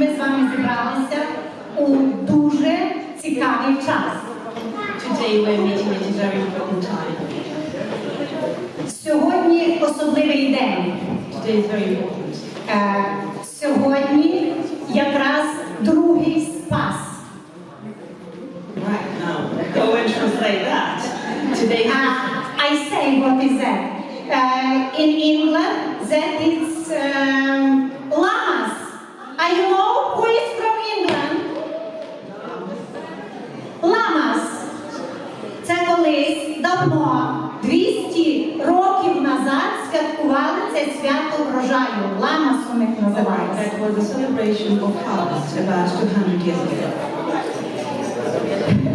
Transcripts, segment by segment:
ми з вами зібралися у дуже цікавий час. Today we're meeting at a very important time. Сьогодні особливий день. Today is very important. Е, Сьогодні якраз другий спас. Right now, go and translate that. Today is Uh, I say what is that? Uh, in England, that is um, llamas. I know who is from England. Llamas. Це колись давно, 200 років назад, святкували це свято врожаю. Ламас у них називається. That was a celebration of harvest about 200 years ago.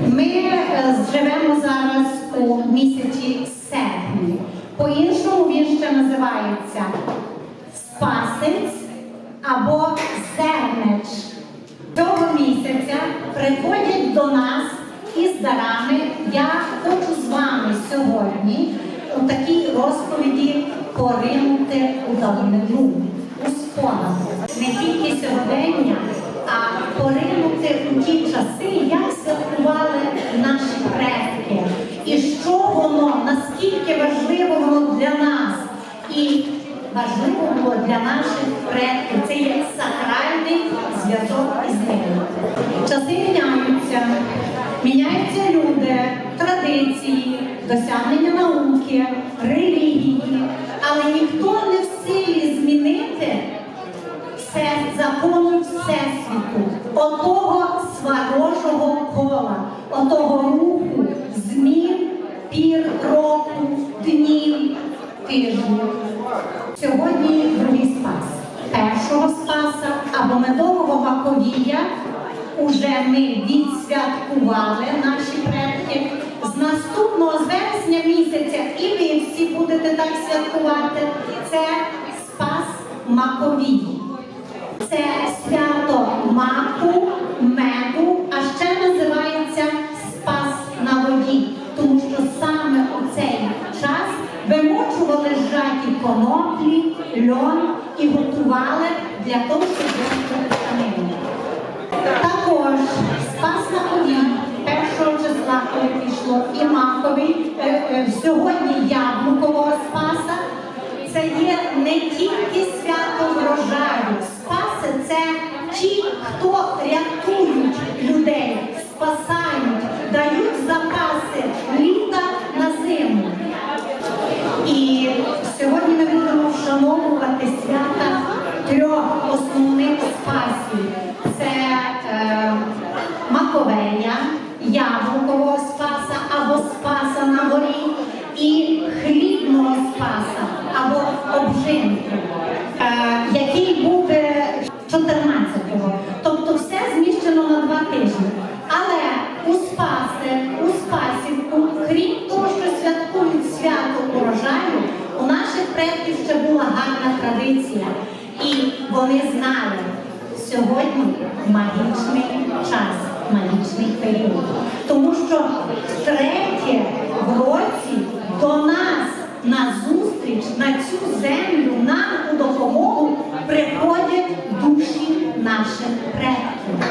Ми е, живемо зараз у місяці серпні. По-іншому він ще називається спасець або. Місяця приходять до нас із дарами. Я хочу з вами сьогодні у такій розповіді поринути у давнину, у спогади. Не тільки сьогодення, а поринути у ті часи, як святкували наші предки, і що воно, наскільки важливо воно для нас, і важливо було для наших предків. Це є сакральний зв'язок із ними. Часи міняються, міняються люди, традиції, досягнення науки, релігії, але ніхто не в силі змінити все закону Всесвіту, отого сварожого кола, отого руху, змін, пір року, днів, тижнів. Сьогодні другий спас. Першого спаса або медового Маковія святкувати. Це спас Маковій. Це свято маку, меду, а ще називається спас на воді, тому що саме у цей час вимочували зжаті коноплі, льон і готували для того, щоб виробити тканину. Також спас на воді першого числа, коли пішло і маковий, е, е, сьогодні яблукового спаса. Це є не тільки свято врожаю. Спаси це ті, хто рятують людей, спасають, дають запаси літа на зиму. І сьогодні ми будемо вшановувати свята трьох основних спасів: це е, Маковея, Яблукового спаса або Спаса на горі і хлібного спаса або обжинки, е, який буде 14-го. Тобто все зміщено на два тижні. Але у Спаси, у Спасівку, крім того, що святкують свято урожаю, у наших предків ще була гарна традиція. І вони знали, сьогодні магічний час, магічний період. Тому що втретє в році до нас на зустріч на цю землю нам у допомогу приходять душі наших предків.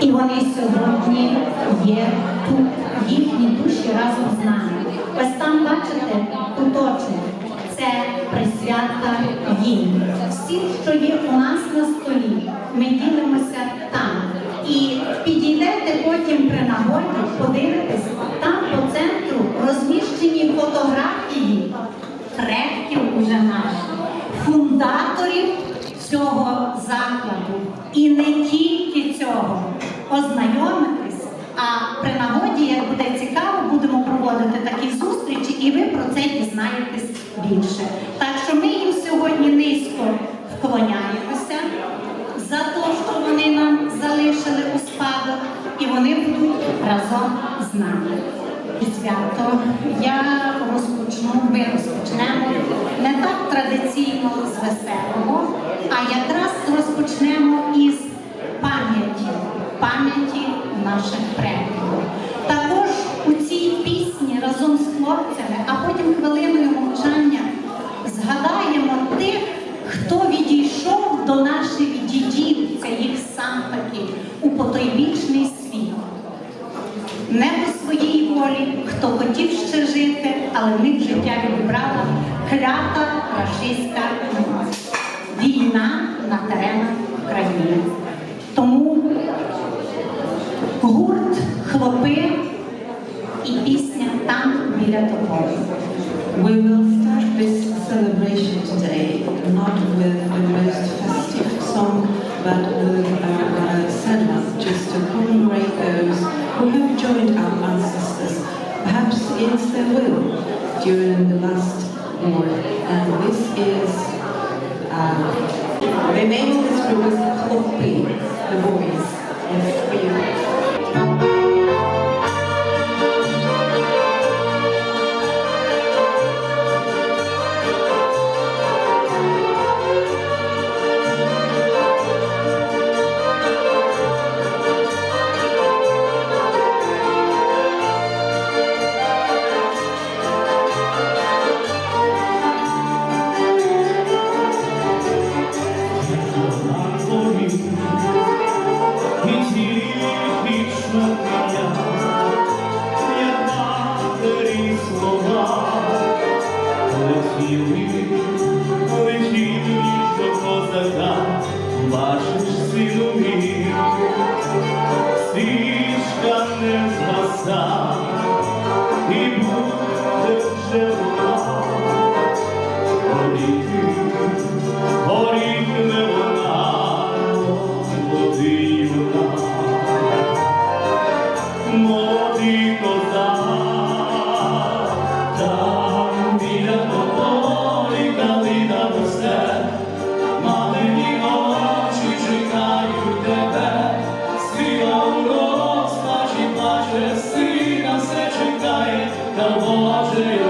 І вони сьогодні є тут, їхні душі разом з нами. Ось там бачите куточок. Це їм. Всі, що є у нас на столі, naszych and during the last war. And this is, uh, the name of this group is Hlopi, the boy. i'm 自由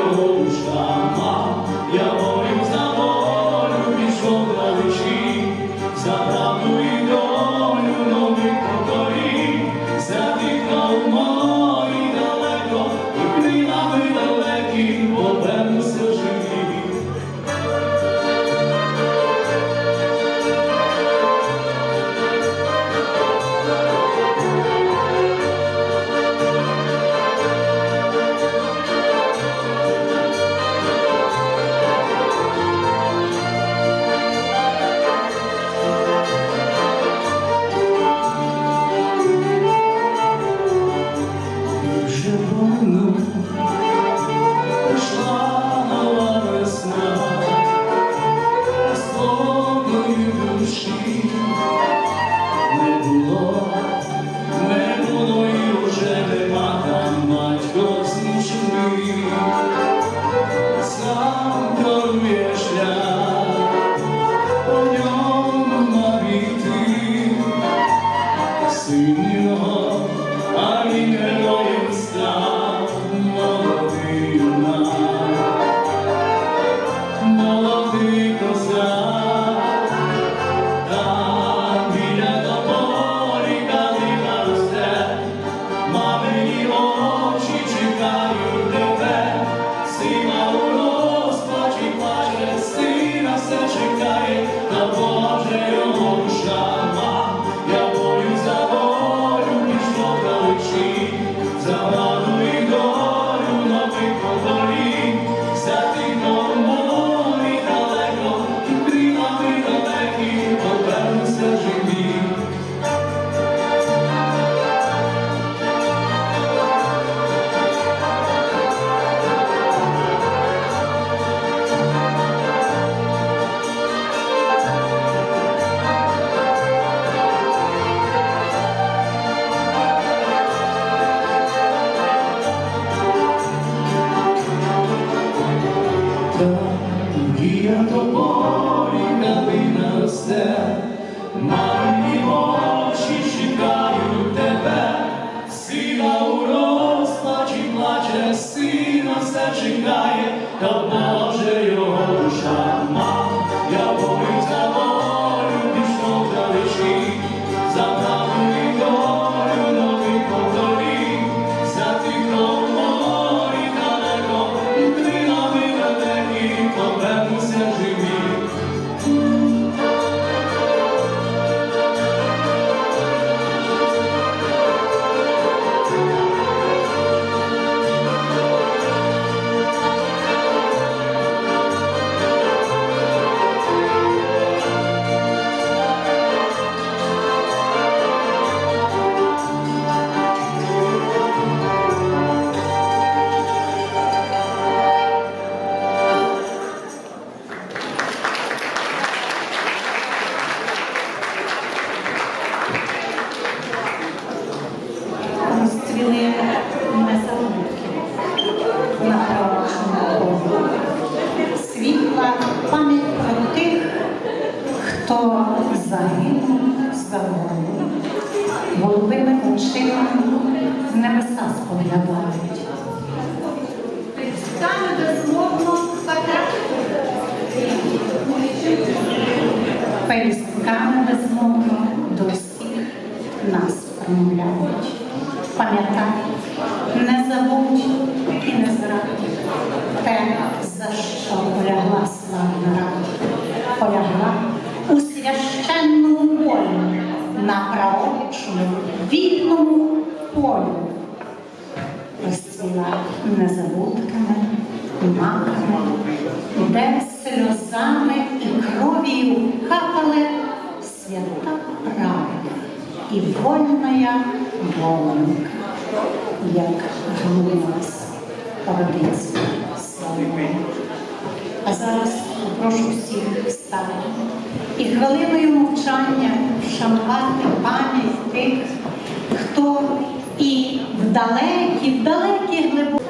Denial. Що полягла славна. Полягла у священному бою на праочному вільному полю. Розцвіла незабудками, маками, де сльозами і кров'ю капали свята правда і вольная воленка, як глунулась родинська мовчання вшанувати пам'ять тих, хто і в далекі, в далекі глибо-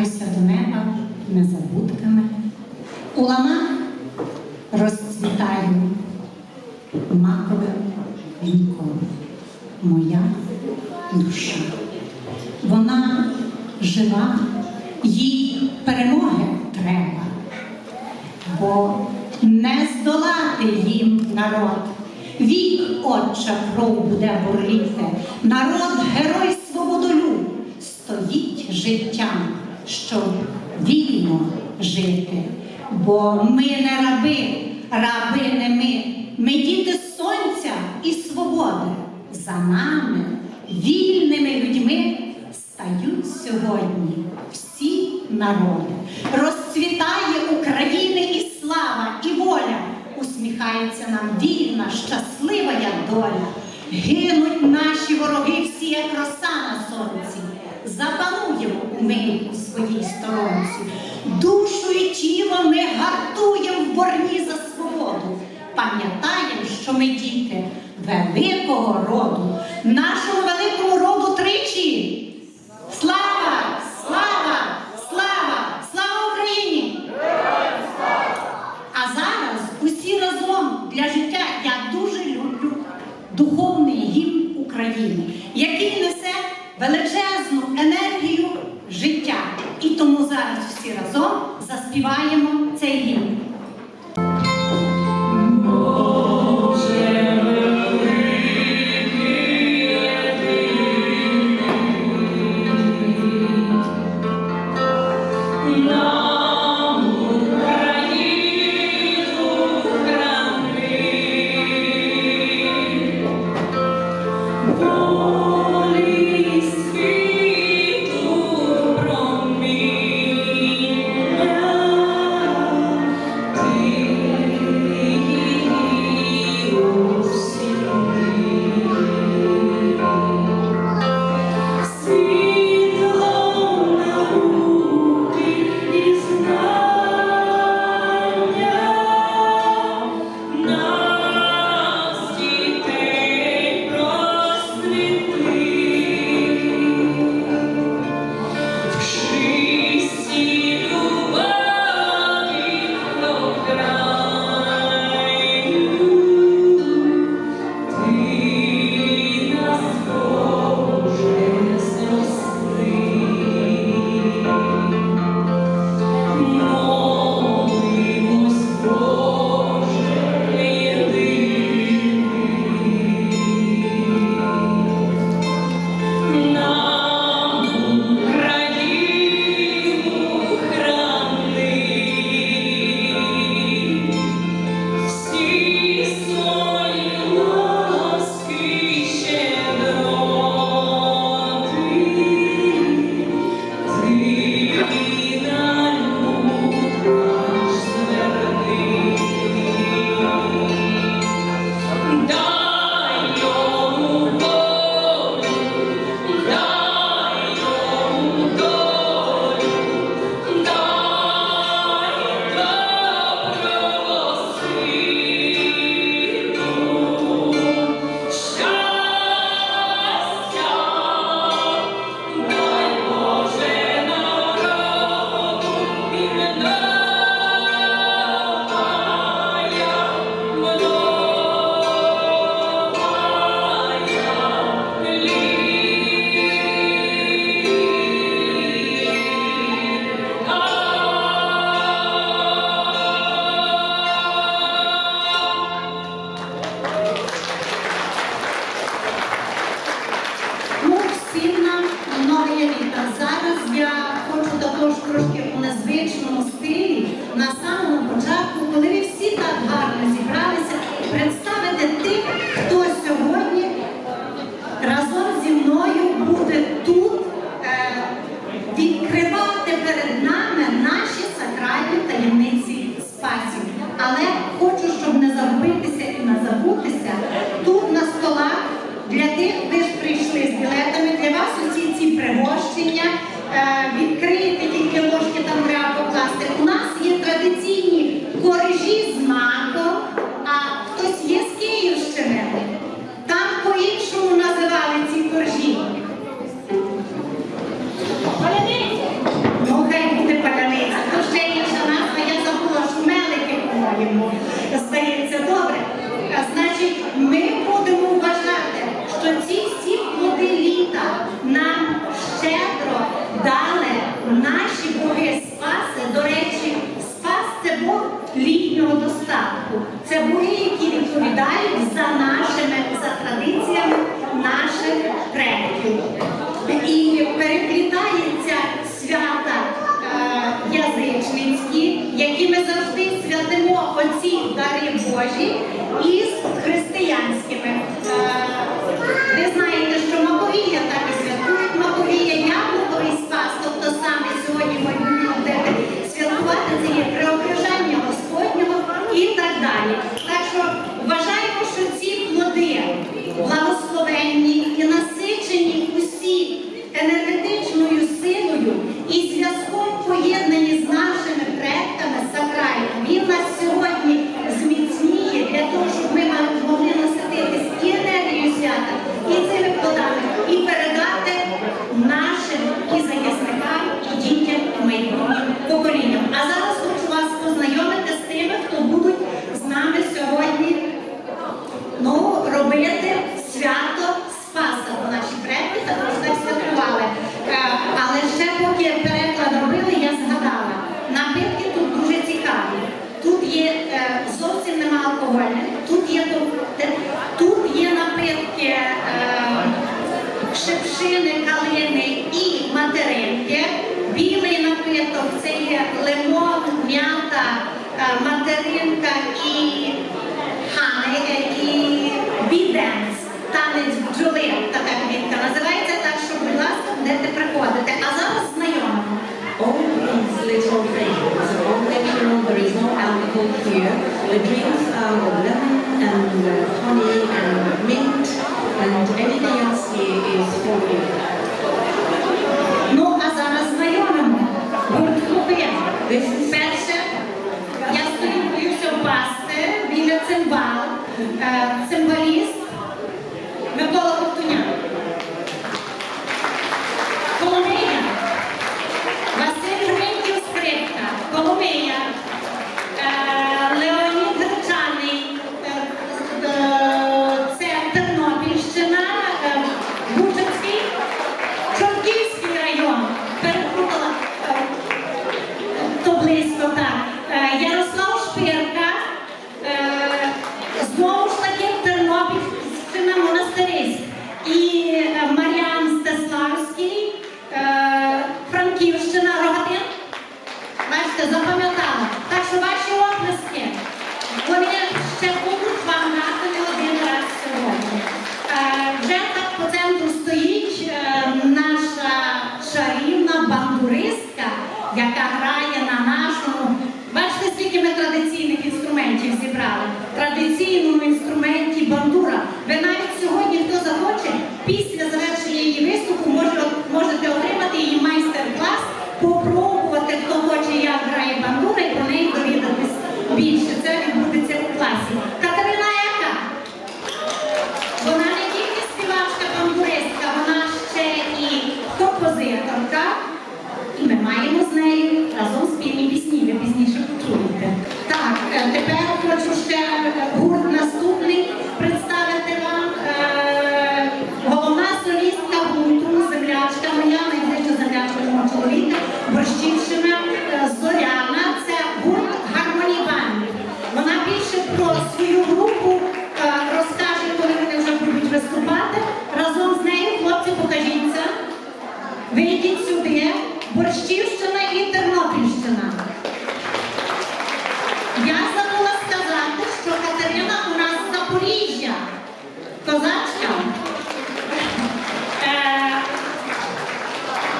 усміхаюся до неба незабудками. У ланах розцвітаю маковим віком. Моя душа. Вона жива, їй перемоги треба, бо не здолати їм народ. Вік, отча кров буде бурліти, народ, герой Ми не раби, раби не ми. Ми діти сонця і свободи. За нами, вільними людьми, стають сьогодні всі народи. Розцвітає України і слава, і воля. Усміхається нам вільна, щаслива я доля. Гинуть наші вороги всі, як роса на сонці. Запануємо ми у своїй сторонці. Душу і тіло ми гартуємо в борні за свободу. Пам'ятаємо, що ми діти великого роду, нашому великому роду тричі. Слава! Слава! Слава! Слава Україні! А зараз усі разом для життя я дуже люблю духовний гімн України, який несе величезну енергію життя. І тому зараз всі разом заспіваємо цей гімн. вас усі ці пригощення е, відкриті. hoje. Isso The drinks are of lemon and uh, honey and mint and anything else here is for you. No asana snayonam. Good. This special. Yes, you use your pasta, peanuts and bal. І е, Маріан Стеславський, е, Франківщина, Рогатин. Бачите, запам'ятала. Так що ваші оплески, вони ще.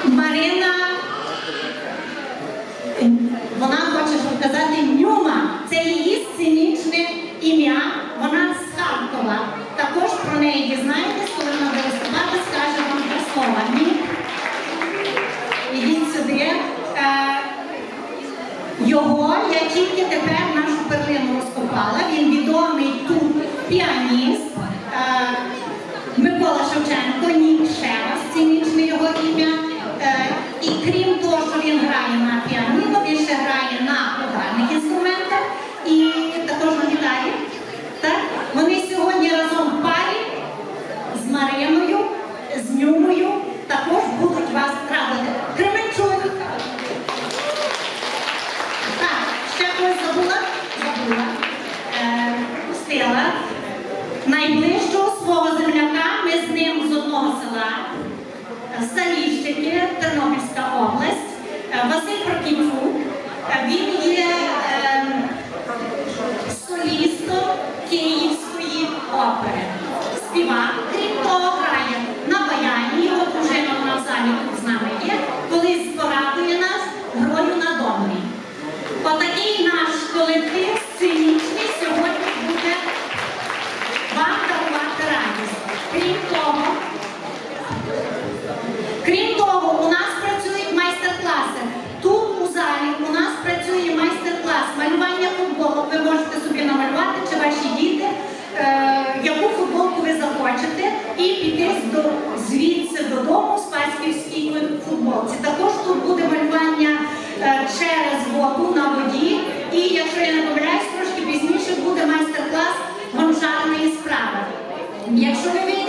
Mariana ваші діти, е, яку футболку ви захочете, і піти звідси додому в пасківській футболці. Також тут буде малювання е, через воду на воді. І якщо я не помиляюсь, трошки пізніше буде майстер-клас гончарної справи. Якщо ви